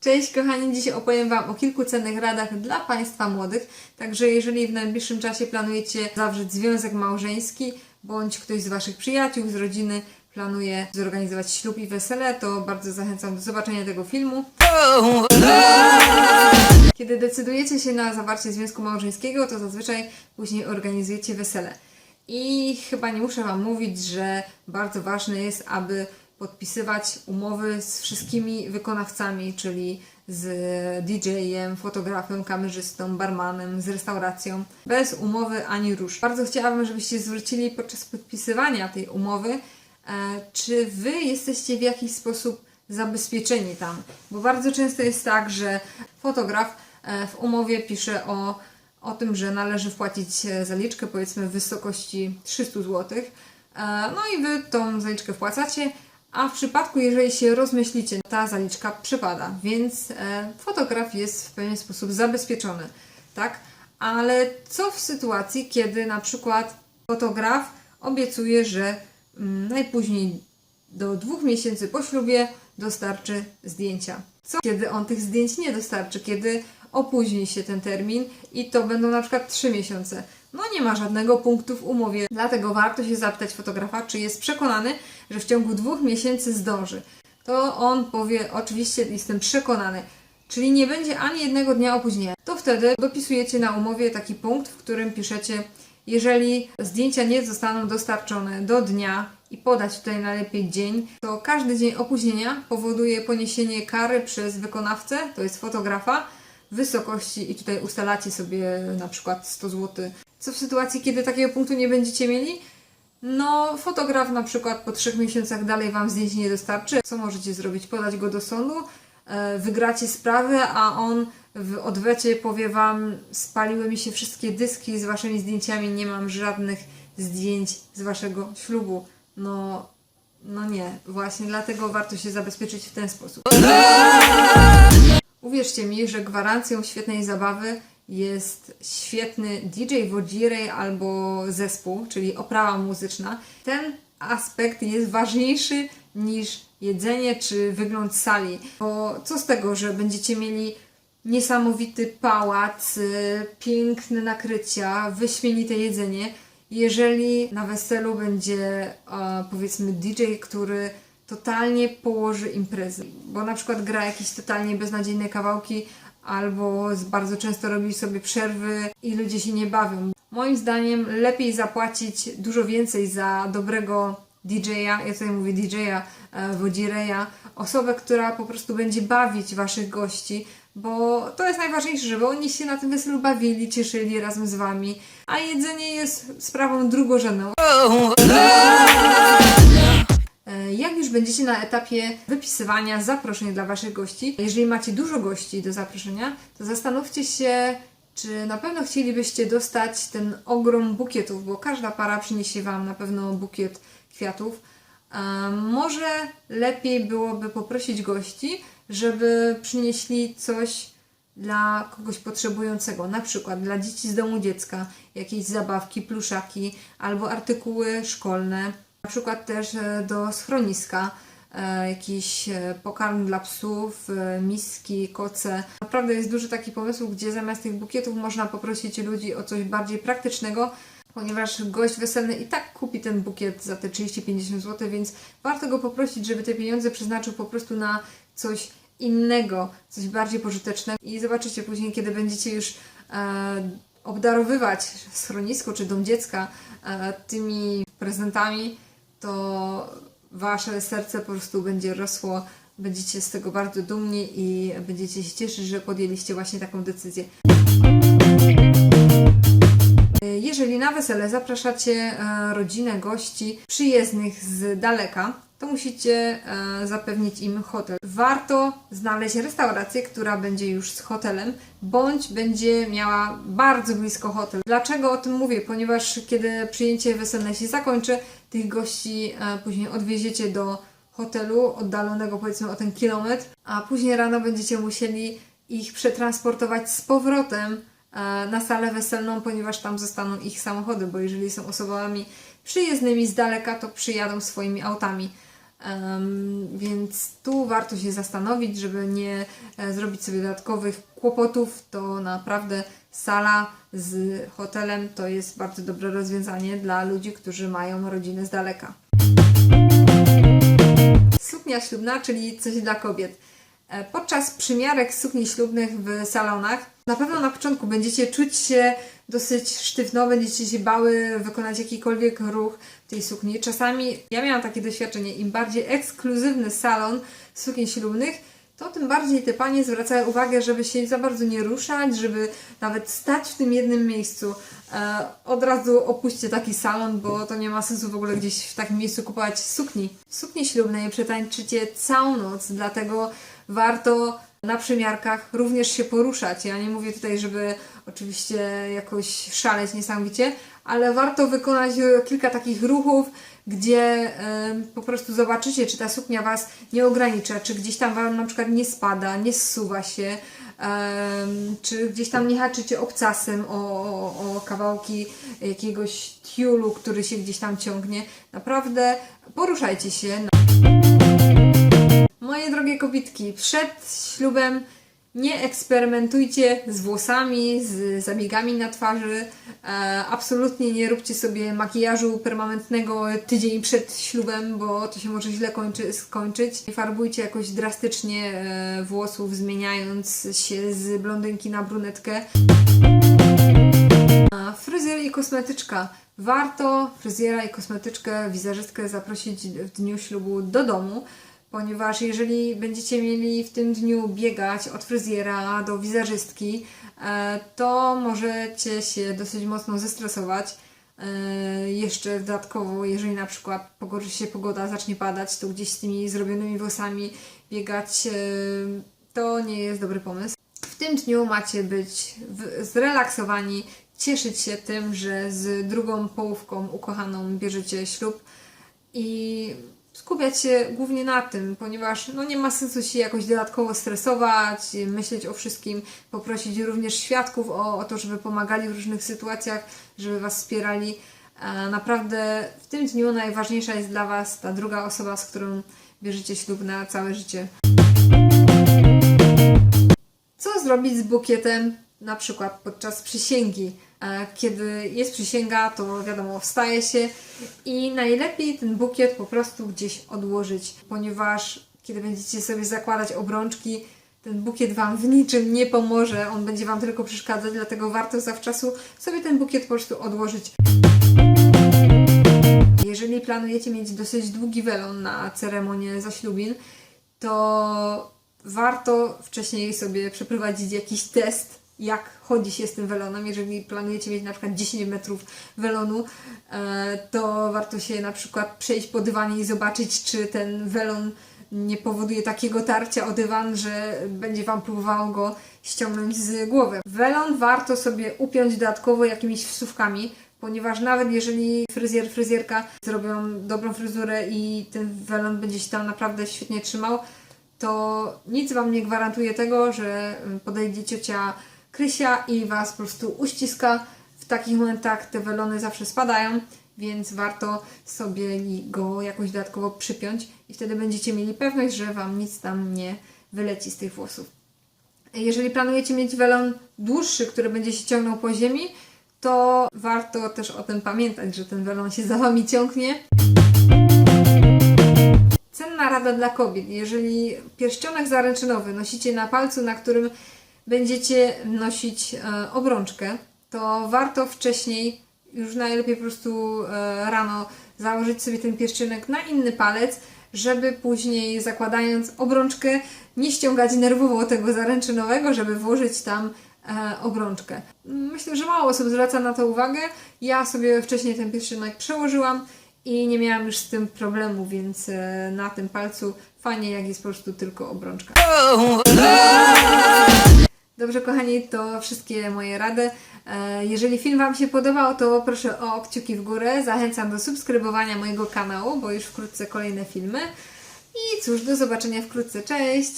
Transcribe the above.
Cześć kochani, dzisiaj opowiem Wam o kilku cennych radach dla Państwa młodych. Także jeżeli w najbliższym czasie planujecie zawrzeć związek małżeński, bądź ktoś z Waszych przyjaciół, z rodziny planuje zorganizować ślub i wesele, to bardzo zachęcam do zobaczenia tego filmu. Kiedy decydujecie się na zawarcie związku małżeńskiego, to zazwyczaj później organizujecie wesele. I chyba nie muszę Wam mówić, że bardzo ważne jest, aby podpisywać umowy z wszystkimi wykonawcami, czyli z DJ-em, fotografem, kamerzystą, barmanem, z restauracją. Bez umowy ani rusz. Bardzo chciałabym, żebyście zwrócili podczas podpisywania tej umowy, e, czy Wy jesteście w jakiś sposób zabezpieczeni tam. Bo bardzo często jest tak, że fotograf e, w umowie pisze o, o tym, że należy wpłacić e, zaliczkę powiedzmy w wysokości 300 zł. No i Wy tą zaliczkę wpłacacie, a w przypadku, jeżeli się rozmyślicie, ta zaliczka przepada, więc e, fotograf jest w pewien sposób zabezpieczony, tak? Ale co w sytuacji, kiedy na przykład fotograf obiecuje, że mm, najpóźniej do dwóch miesięcy po ślubie dostarczy zdjęcia? Co kiedy on tych zdjęć nie dostarczy, kiedy opóźni się ten termin i to będą na przykład trzy miesiące? No nie ma żadnego punktu w umowie, dlatego warto się zapytać fotografa, czy jest przekonany, że w ciągu dwóch miesięcy zdąży. To on powie, oczywiście jestem przekonany, czyli nie będzie ani jednego dnia opóźnienia. To wtedy dopisujecie na umowie taki punkt, w którym piszecie, jeżeli zdjęcia nie zostaną dostarczone do dnia i podać tutaj najlepiej dzień, to każdy dzień opóźnienia powoduje poniesienie kary przez wykonawcę, to jest fotografa, wysokości i tutaj ustalacie sobie na przykład 100 zł. Co w sytuacji, kiedy takiego punktu nie będziecie mieli? No, fotograf na przykład po trzech miesiącach dalej Wam zdjęć nie dostarczy. Co możecie zrobić? Podać go do sądu, e, wygracie sprawę, a on w odwecie powie Wam, spaliły mi się wszystkie dyski z Waszymi zdjęciami, nie mam żadnych zdjęć z Waszego ślubu. No, no nie, właśnie dlatego warto się zabezpieczyć w ten sposób. Uwierzcie mi, że gwarancją świetnej zabawy jest świetny DJ Wodzirej albo zespół, czyli oprawa muzyczna. Ten aspekt jest ważniejszy niż jedzenie czy wygląd sali. Bo co z tego, że będziecie mieli niesamowity pałac, y, piękne nakrycia, wyśmienite jedzenie, jeżeli na weselu będzie powiedzmy DJ, który totalnie położy imprezy, bo na przykład gra jakieś totalnie beznadziejne kawałki, albo bardzo często robi sobie przerwy i ludzie się nie bawią. Moim zdaniem lepiej zapłacić dużo więcej za dobrego DJ-a, ja tutaj mówię DJ-a, e, wodzireja, osobę, która po prostu będzie bawić waszych gości, bo to jest najważniejsze, żeby oni się na tym weselu bawili, cieszyli razem z wami, a jedzenie jest sprawą drugorzędną. E, Jak już będziecie na etapie wypisywania zaproszeń dla Waszych gości, jeżeli macie dużo gości do zaproszenia, to zastanówcie się, czy na pewno chcielibyście dostać ten ogrom bukietów, bo każda para przyniesie Wam na pewno bukiet kwiatów. Może lepiej byłoby poprosić gości, żeby przynieśli coś dla kogoś potrzebującego, na przykład dla dzieci z domu dziecka, jakieś zabawki, pluszaki albo artykuły szkolne, na przykład też e, do schroniska, e, jakiś e, pokarm dla psów, miski, koce. Naprawdę jest dużo takich pomysłów, gdzie zamiast tych bukietów można poprosić ludzi o coś bardziej praktycznego, ponieważ gość weselny i tak kupi ten bukiet za te 30-50 zł, więc warto go poprosić, żeby te pieniądze przeznaczył po prostu na coś innego, coś bardziej pożytecznego i zobaczycie później, kiedy będziecie już e, obdarowywać schronisko czy dom dziecka e, tymi prezentami, to wasze serce po prostu będzie rosło, będziecie z tego bardzo dumni i będziecie się cieszyć, że podjęliście właśnie taką decyzję. Jeżeli na wesele zapraszacie e, rodzinę, gości przyjezdnych z daleka, to musicie e, zapewnić im hotel. Warto znaleźć restaurację, która będzie już z hotelem, bądź będzie miała bardzo blisko hotel. Dlaczego o tym mówię? Ponieważ kiedy przyjęcie weselne się zakończy, tych gości e, później odwieziecie do hotelu oddalonego powiedzmy o ten kilometr, a później rano będziecie musieli ich przetransportować z powrotem e, na salę weselną, ponieważ tam zostaną ich samochody, bo jeżeli są osobami przyjezdnymi z daleka, to przyjadą swoimi autami. Em, więc tu warto się zastanowić, żeby nie e, zrobić sobie dodatkowych kłopotów. To naprawdę sala z hotelem to jest bardzo dobre rozwiązanie dla ludzi, którzy mają rodziny z daleka. Suknia ślubna, czyli coś dla kobiet. E, Podczas przymiarek sukni ślubnych w salonach na pewno na początku będziecie czuć się dosyć sztywno, będziecie się bały wykonać jakikolwiek ruch tej sukni. Czasami ja miałam takie doświadczenie, im bardziej ekskluzywny salon sukni ślubnych, to tym bardziej te panie zwracają uwagę, żeby się za bardzo nie ruszać, żeby nawet stać w tym jednym miejscu. E, od razu opuśćcie taki salon, bo to nie ma sensu w ogóle gdzieś w takim miejscu kupować sukni. W sukni ślubnej przetańczycie całą noc, dlatego warto na przymiarkach również się poruszać. Ja nie mówię tutaj, żeby oczywiście jakoś szaleć niesamowicie, ale warto wykonać kilka takich ruchów, gdzie po prostu zobaczycie, czy ta suknia Was nie ogranicza, czy gdzieś tam Wam na przykład nie spada, nie zsuwa się, czy gdzieś tam nie haczycie obcasem o, o, o kawałki jakiegoś tiulu, który się gdzieś tam ciągnie. Naprawdę poruszajcie się. Moje drogie kobitki, przed ślubem nie eksperymentujcie z włosami, z zabiegami na twarzy. E, absolutnie nie róbcie sobie makijażu permanentnego tydzień przed ślubem, bo to się może źle kończy, skończyć. Nie farbujcie jakoś drastycznie e, włosów, zmieniając się z blondynki na brunetkę. A Fryzjer i kosmetyczka. Warto fryzjera i kosmetyczkę, wizerzystkę zaprosić w dniu ślubu do domu, ponieważ jeżeli będziecie mieli w tym dniu biegać od fryzjera do wizerzystki, e, to możecie się dosyć mocno zestresować. E, Jeszcze dodatkowo, jeżeli na przykład pogorszy się pogoda, zacznie padać, to gdzieś z tymi zrobionymi włosami biegać, e, to nie jest dobry pomysł. W tym dniu macie być zrelaksowani, cieszyć się tym, że z drugą połówką ukochaną bierzecie ślub i skupiać się głównie na tym, ponieważ no, nie ma sensu się jakoś dodatkowo stresować, myśleć o wszystkim, poprosić również świadków o, o to, żeby pomagali w różnych sytuacjach, żeby Was wspierali. E, Naprawdę w tym dniu najważniejsza jest dla Was ta druga osoba, z którą bierzecie ślub na całe życie. Co zrobić z bukietem na przykład podczas przysięgi? E, Kiedy jest przysięga, to wiadomo, wstaje się i najlepiej ten bukiet po prostu gdzieś odłożyć, ponieważ kiedy będziecie sobie zakładać obrączki, ten bukiet Wam w niczym nie pomoże, on będzie Wam tylko przeszkadzać, dlatego warto zawczasu sobie ten bukiet po prostu odłożyć. Jeżeli planujecie mieć dosyć długi welon na ceremonię zaślubin, to warto wcześniej sobie przeprowadzić jakiś test, jak chodzi się z tym welonem. Jeżeli planujecie mieć na przykład 10 metrów welonu, e, to warto się na przykład przejść po dywanie i zobaczyć, czy ten welon nie powoduje takiego tarcia o dywan, że będzie Wam próbowało go ściągnąć z głowy. Welon warto sobie upiąć dodatkowo jakimiś wsówkami, ponieważ nawet jeżeli fryzjer, fryzjerka zrobią dobrą fryzurę i ten welon będzie się tam naprawdę świetnie trzymał, to nic Wam nie gwarantuje tego, że podejdzie ciocia Krysia i Was po prostu uściska. W takich momentach te welony zawsze spadają, więc warto sobie go jakoś dodatkowo przypiąć i wtedy będziecie mieli pewność, że Wam nic tam nie wyleci z tych włosów. Jeżeli planujecie mieć welon dłuższy, który będzie się ciągnął po ziemi, to warto też o tym pamiętać, że ten welon się za Wami ciągnie. Cenna rada dla kobiet. Jeżeli pierścionek zaręczynowy nosicie na palcu, na którym będziecie nosić e, obrączkę, to warto wcześniej, już najlepiej po prostu e, rano, założyć sobie ten pierścionek na inny palec, żeby później zakładając obrączkę nie ściągać nerwowo tego zaręczynowego, żeby włożyć tam e, obrączkę. Myślę, że mało osób zwraca na to uwagę. Ja sobie wcześniej ten pierścionek przełożyłam i nie miałam już z tym problemu, więc na tym palcu fajnie jak jest po prostu tylko obrączka. Dobrze, kochani, to wszystkie moje rady. E, Jeżeli film Wam się podobał, to proszę o kciuki w górę. Zachęcam do subskrybowania mojego kanału, bo już wkrótce kolejne filmy. I cóż, do zobaczenia wkrótce. Cześć!